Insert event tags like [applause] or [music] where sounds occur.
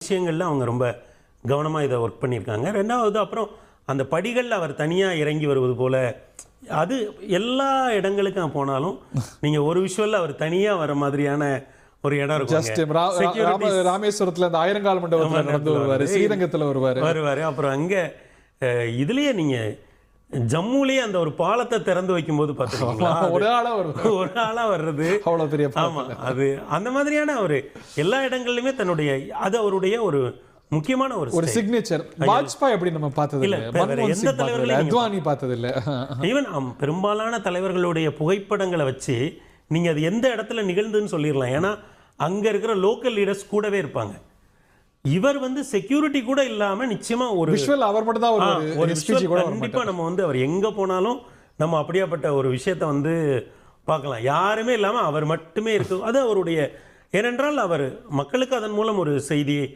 விஷயங்கள்ல அவங்க ரொம்ப கவனமாக இதை ஒர்க் பண்ணியிருக்காங்க. ரெண்டாவது அப்புறம் அந்த படிகளில் அவர் தனியாக இறங்கி வருவது போல அது எல்லா இடங்களுக்கும் போனாலும் நீங்கள் ஒரு விஷுவலில் அவர் தனியாக வர மாதிரியான ஒரு இடம் இருக்கும் ராமேஸ்வரத்துல இந்த ஆயிரங்கால் மண்டபத்துல நடந்து வருவாரு ஸ்ரீரங்கத்துல வருவாரு. வருவார். அப்புறம் அங்கே இதுலேயே நீங்கள் ஜம்முலேயே அந்த ஒரு பாலத்தை திறந்து வைக்கும்போது பார்த்துருக்கீங்களா? [laughs] [laughs] ஒரு ஆளா வருவாரு ஒரு ஆளாக வர்றது. அவ்வளவு பெரிய ஆமா அது அந்த மாதிரியான ஒரு எல்லா இடங்கள்லையுமே தன்னுடைய அது அவருடைய ஒரு முக்கியமான ஒரு ஒரு சிக்னேச்சர் வாஜ்பாய் அப்படி நம்ம பார்த்தது இல்ல, எந்த தலைவர்களையும் அத்வானி பார்த்தது இல்ல ஈவன் பெரும்பாலான தலைவர்களுடைய புகைப்படங்களை வச்சு நீங்க அது எந்த இடத்துல நிகழ்ந்துன்னு சொல்லிடலாம். ஏன்னா அங்க இருக்கிற லோக்கல் லீடர்ஸ் கூடவே இருப்பாங்க. இவர் வந்து செக்யூரிட்டி கூட இல்லாம நிச்சயமா ஒரு விஷுவல் அவர் மட்டும் தான் ஒரு கண்டிப்பா நம்ம வந்து அவர் எங்க போனாலும் நம்ம அப்படியாப்பட்ட ஒரு விஷயத்தை வந்து பார்க்கலாம். யாருமே இல்லாம அவர் மட்டுமே இருக்கு. அது அவருடைய ஏனென்றால் அவர் மக்களுக்கு அதன் மூலம் ஒரு செய்தியை